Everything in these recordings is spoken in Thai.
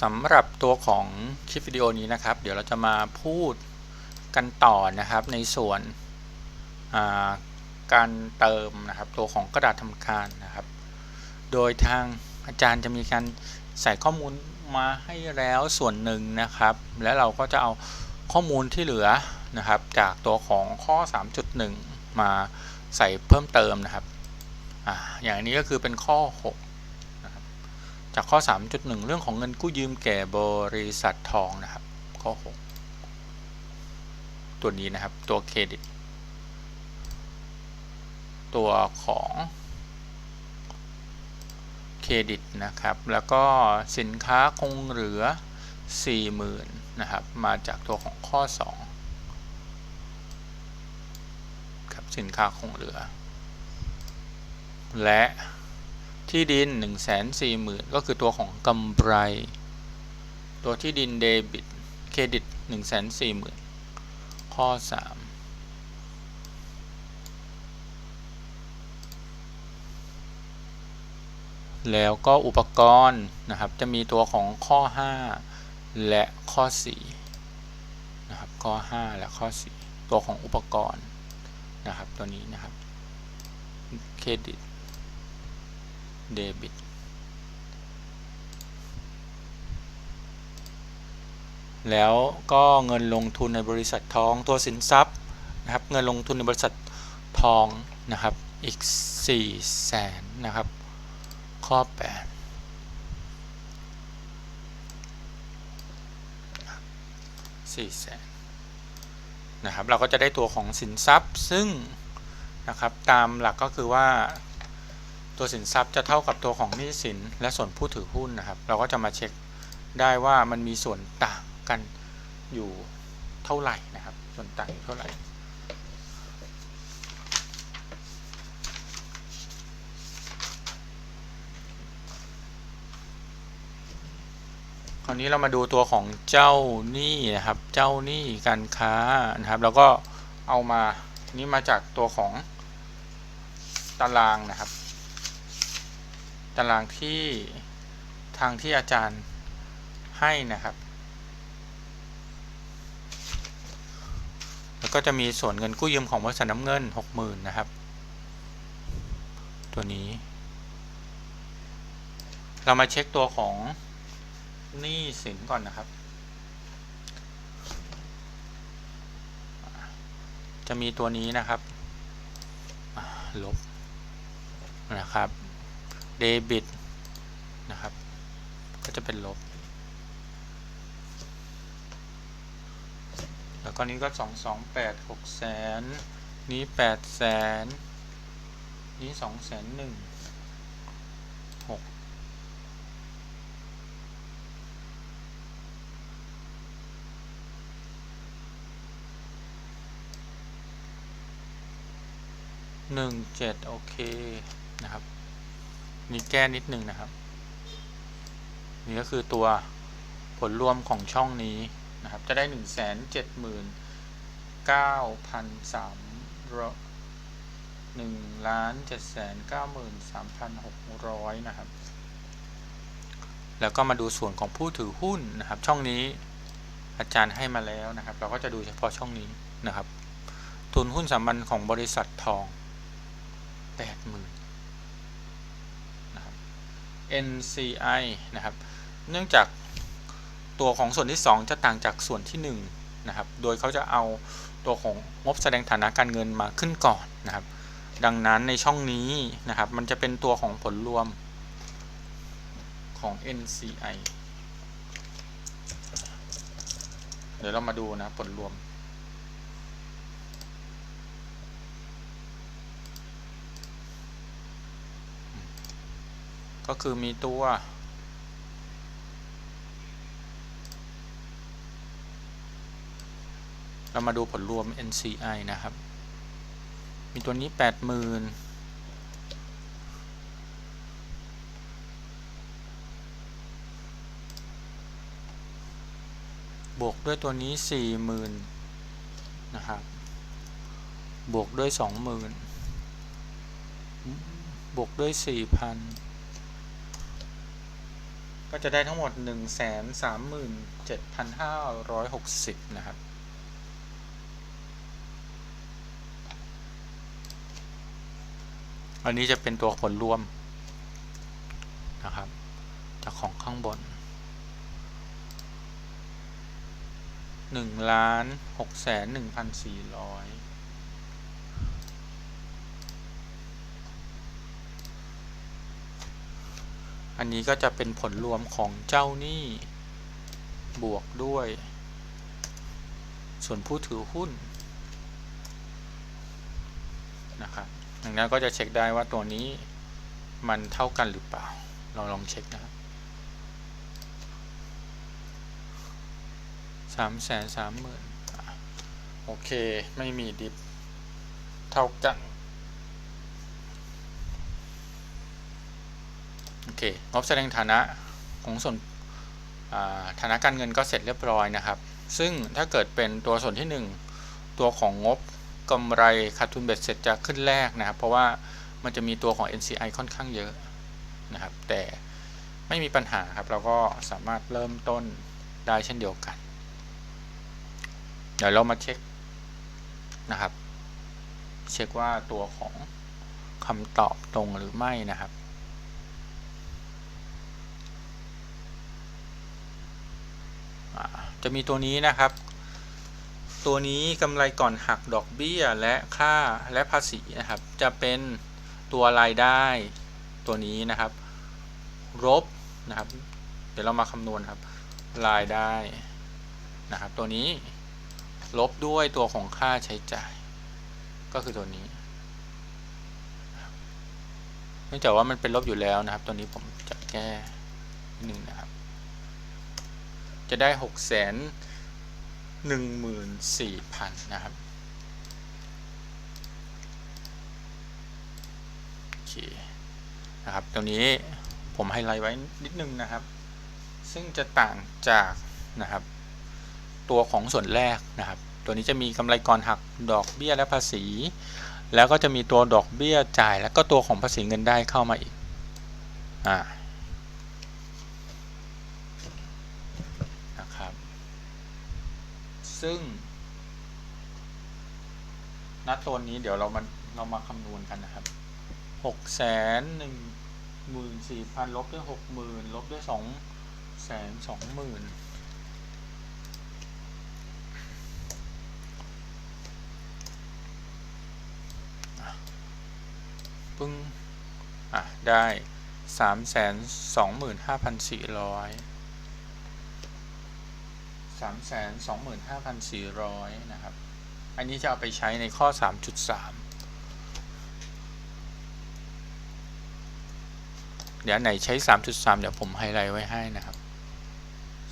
สำหรับตัวของคลิปวิดีโอนี้นะครับ เดี๋ยวเราจะมาพูดกันต่อนะครับในส่วนการเติมนะครับ ตัวของกระดาษทำการนะครับ โดยทางอาจารย์จะมีการใส่ข้อมูลมาให้แล้วส่วนหนึ่งนะครับ และเราก็จะเอาข้อมูลที่เหลือนะครับ จากตัวของข้อ 3.1 มาใส่เพิ่มเติมนะครับออย่างนี้ก็คือเป็นข้อ 6 จากข้อ 3.1 เรื่องของเงินกู้ยืมแก่บริษัททองนะครับ ข้อ 6 ตัวนี้นะครับตัวเครดิต ตัวของเครดิตนะครับ แล้วก็สินค้าคงเหลือ 40,000นะครับ มาจากตัวของข้อ 2 ครับสินค้าคงเหลือ และ ที่ดิน 140,000 ก็คือตัวของกำไร ตัวที่ดินเดบิตเครดิต 140,000 ข้อ 3แล้วก็อุปกรณ์นะครับ จะมีตัวของข้อ 5 และข้อ4นะครับข้อ 5 และข้อ 4 ตัวของอุปกรณ์นะครับตัวนี้นะครับเครดิต เดบิตแล้วก็เงินลงทุนในบริษัททองตัวสินทรัพย์นะครับ เงินลงทุนในบริษัททองนะครับอีก4แสนนะครับ ข้อ 8 4แสนนะครับ เราก็จะได้ตัวของสินทรัพย์ซึ่งนะครับตามหลักก็คือว่า ตัวสินทรัพย์จะเท่ากับตัวของหนี้สินและส่วนผู้ถือหุ้นนะครับ เราก็จะมาเช็คได้ว่ามันมีส่วนต่างกันอยู่เท่าไหร่นะครับ ส่วนต่างอยู่เท่าไหร่คราวนี้เรามาดูตัวของเจ้าหนี้นะครับ เจ้าหนี้การค้านะครับ แล้วก็เอามานี่มาจากตัวของตารางนะครับารางที่ทางที่อาจารย์ให้นะครับ แล้วก็จะมีส่วนเงินกู้ยืมของบริษัทน้ำเงิน 60,000นะครับ ตัวนี้ เรามาเช็คตัวของหนี้สินก่อนนะครับ จะมีตัวนี้นะครับลบนะครับ เดบิตนะครับ ก็จะเป็นลบ แล้วก็นี้ก็สองสองแปดหกแสนนี้แปดแสนนี้สองแสนหนึ่งหกหนึ่งเจ็ดโอเคนะครับ นี่แก้นิดหนึ่งนะครับ นี่ก็คือตัวผลรวมของช่องนี้นะครับ จะได้หนึ่งแสนเจ็ดหมื่นเก้าพันสามหนึ่งล้านเจ็ดแสนเก้าหมื่นสามพันหกร้อยนะครับ แล้วก็มาดูส่วนของผู้ถือหุ้นนะครับ ช่องนี้อาจารย์ให้มาแล้วนะครับ เราก็จะดูเฉพาะช่องนี้นะครับ ทุนหุ้นสามัญของบริษัททองแปดหมื่น NCI นะครับ เนื่องจากตัวของส่วนที่ 2 จะต่างจากส่วนที่ 1 นะครับ โดยเขาจะเอาตัวของงบแสดงฐานะการเงินมาขึ้นก่อนนะครับ ดังนั้นในช่องนี้นะครับ มันจะเป็นตัวของผลรวมของ NCI เดี๋ยวเรามาดูนะผลรวม ก็คือมีตัว เรามาดูผลรวม NCI นะครับ มีตัวนี้ 80,000บวกด้วยตัวนี้ 40,000 นะครับ บวกด้วย 20,000 บวกด้วย 4,000 ก็จะได้ทั้งหมด 1 3 7 5 6 0 นะครับ อันนี้จะเป็นตัวผลรวมนะครับ จากของข้างบน1ล้าน6แสน1,400 อันนี้ก็จะเป็นผลรวมของเจ้าหนี้บวกด้วย ส่วนผู้ถือหุ้นนะครับดังนั้นก็จะเช็คได้ว่าตัวนี้มันเท่ากันหรือเปล่า เราลองเช็คนะครับสามแสนสามหมื่นโอเค ไม่มีดิฟ เท่ากัน โอ เคงบแสดงฐานะของส่วนฐานะการเงินก็เสร็จเรียบร้อยนะครับ ซึ่งถ้าเกิดเป็นตัวส่วนที่ 1 ตัวของงบกำไรขาดทุนเบ็ดเสร็จจะขึ้นแรกนะครับ เพราะว่ามันจะมีตัวของ NCI ค่อนข้างเยอะนะครับ แต่ไม่มีปัญหาครับ เราก็สามารถเริ่มต้นได้เช่นเดียวกัน เดี๋ยวเรามาเช็คนะครับ เช็คว่าตัวของคำตอบตรงหรือไม่นะครับ จะมีตัวนี้นะครับ ตัวนี้กำไรก่อนหักดอกเบี้ยและค่าและภาษีนะครับ จะเป็นตัวรายได้ตัวนี้นะครับลบนะครับ เดี๋ยวเรามาคำนวณครับ รายได้นะครับ ตัวนี้ลบด้วยตัวของค่าใช้จ่าย ก็คือตัวนี้เนื่องจากว่ามันเป็นลบอยู่แล้วนะครับ ตัวนี้ผมจะแก้หนึ่งนะครับ จะได้หกแสนหนึ่งหมื่นสี่พันนะครับโอเคนะครับตรงนี้ผมไฮไลท์ไว้นิดนึงนะครับ ซึ่งจะต่างจากนะครับ ตัวของส่วนแรกนะครับ ตัวนี้จะมีกำไรก่อนหักดอกเบี้ยและภาษี แล้วก็จะมีตัวดอกเบี้ยจ่าย แล้วก็ตัวของภาษีเงินได้เข้ามาอีกอ่า ซึ่งณตัวนี้เดี๋ยวเรามาเรามาคำนวณกันนะครับหกแสนหนึ่งหมื่นสี่พันลบด้วยหกหมื่นลบด้วยสองแสนสองหมื่นปึ้ง อะ ได้สามแสนสองหมื่นห้าพันสี่ร้อย 3 2 5 4 0 0นะครับ อันนี้จะเอาไปใช้ในข้อ3.3เดี๋ยวไหนใช้3.3เดี๋ยวผมไฮไลท์ไว้ให้นะครับ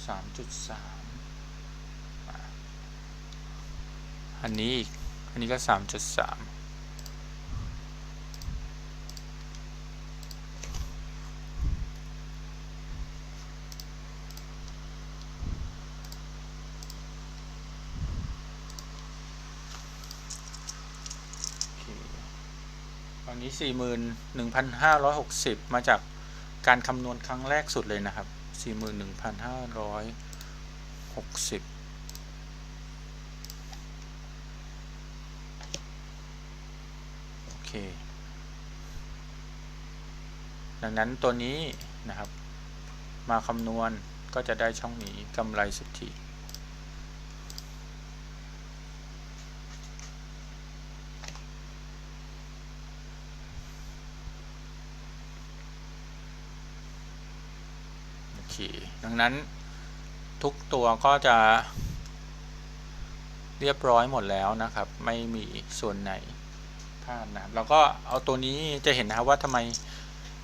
3.3อันนี้อีก อันนี้ก็3.3ตอน นี้ 41,560 มาจากการคำนวณครั้งแรกสุดเลยนะครับ 41,560โอเคดังนั้นตัวนี้นะครับ มาคำนวณก็จะได้ช่องนี้กำไรสุทธิ ดังนั้นทุกตัวก็จะเรียบร้อยหมดแล้วนะครับ ไม่มีส่วนไหนพลาดนะแล้วก็เอาตัวนี้จะเห็นนะครับว่าทำไม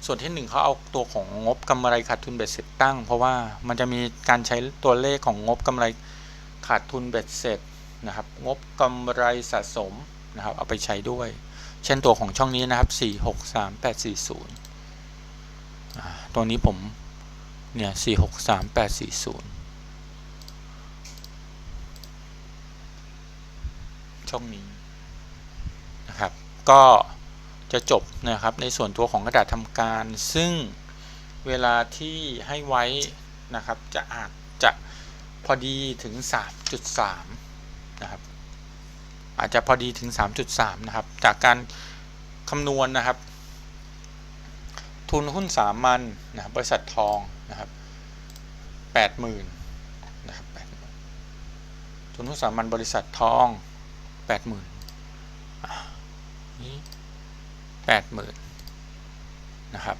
ส่วนที่หนึ่งเขาเอาตัวของงบกำไรขาดทุนเบ็ดเสร็จตั้ง เพราะว่ามันจะมีการใช้ตัวเลขของงบกำไรขาดทุนเบ็ดเสร็จนะครับ งบกำไรสะสมนะครับ เอาไปใช้ด้วย เช่นตัวของช่องนี้นะครับ 463840 ตัวนี้ผม เนี่ยสี่หกสามแปดสี่ศูนย์ช่องนี้นะครับ ก็จะจบนะครับในส่วนตัวของกระดาษทำการ ซึ่งเวลาที่ให้ไว้นะครับ จะอาจจะพอดีถึง 3.3 นะครับ อาจจะพอดีถึง 3.3 นะครับ จากการคำนวณนะครับ ทุนหุ้นสามัญนะครับบริษัททอง นะครับ80,000นะครับ80,000ทุนหุ้นสามัญบริษัททอง80,000อ่นี่80,000นะครับ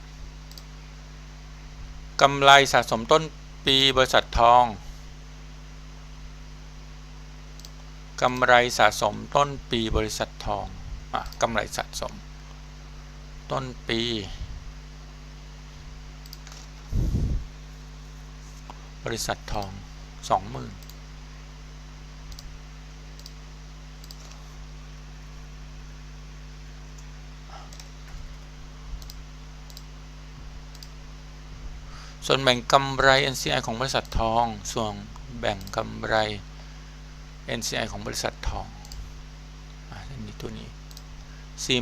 กำไรสะสมต้นปีบริษัททองกำไรสะสมต้นปีบริษัททองอกำไรสะสม ต้นปี บริษัททองสองหมื่นส่วนแบ่งกำไร NCI ของบริษัททอง ส่วนแบ่งกำไร NCI ของบริษัททองอันนี้ตัวนี้สี่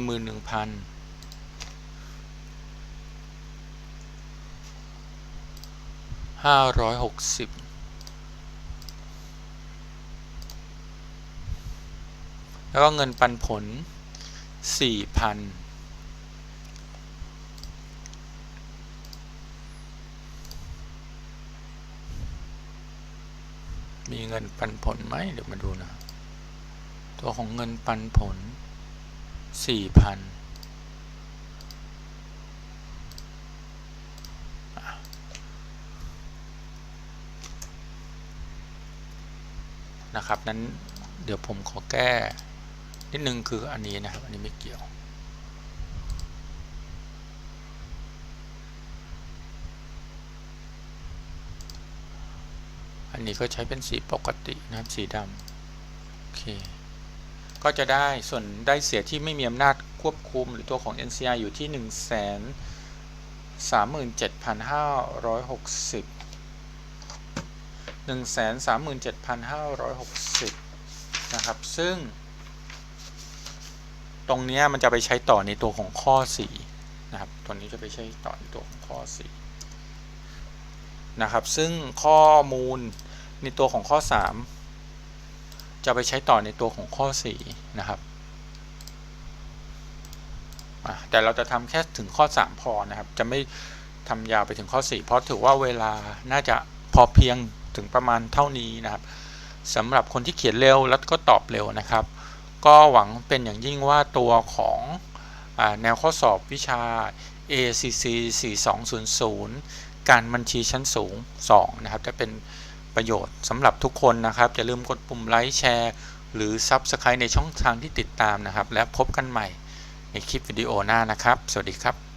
ห้าร้อยหกสิบแล้วก็เงินปันผลสี่พันมีเงินปันผลไหมเดี๋ยวมาดูนะ ตัวของเงินปันผลสี่พัน นะครับ นั้นเดี๋ยวผมขอแก้นิดนึงคืออันนี้นะครับ อันนี้ไม่เกี่ยว อันนี้ก็ใช้เป็นสีปกตินะครับ สีดำโอเคก็จะได้ส่วนได้เสียที่ไม่มีอำนาจควบคุมหรือตัวของ NCI อยู่ที่ 1 3 7 5 6 0 1 3 7 5 6 0 นะครับ ซึ่ง ตรงนี้มันจะไปใช้ต่อในตัวของข้อ 4 นะครับ ตัวนี้จะไปใช้ต่อในตัวของข้อ 4 นะครับ ซึ่งข้อมูลในตัวของข้อ 3 จะไปใช้ต่อในตัวของข้อ 4 นะครับแต่เราจะทำแค่ถึงข้อ 3 พอนะครับ จะไม่ทำยาวไปถึงข้อ 4 เพราะถือว่าเวลาน่าจะพอเพียง ถึงประมาณเท่านี้นะครับสำหรับคนที่เขียนเร็วแล้วก็ตอบเร็วนะครับ ก็หวังเป็นอย่างยิ่งว่าตัวของอแนวข้อสอบวิชา ACC 4200 การบัญชีชั้นสูง 2 นะครับ จะเป็นประโยชน์สำหรับทุกคนนะครับ อย่าลืมกดปุ่มไลค์แชร์หรือ Subscribe ในช่องทางที่ติดตามนะครับ และพบกันใหม่ในคลิปวิดีโอหน้านะครับ สวัสดีครับ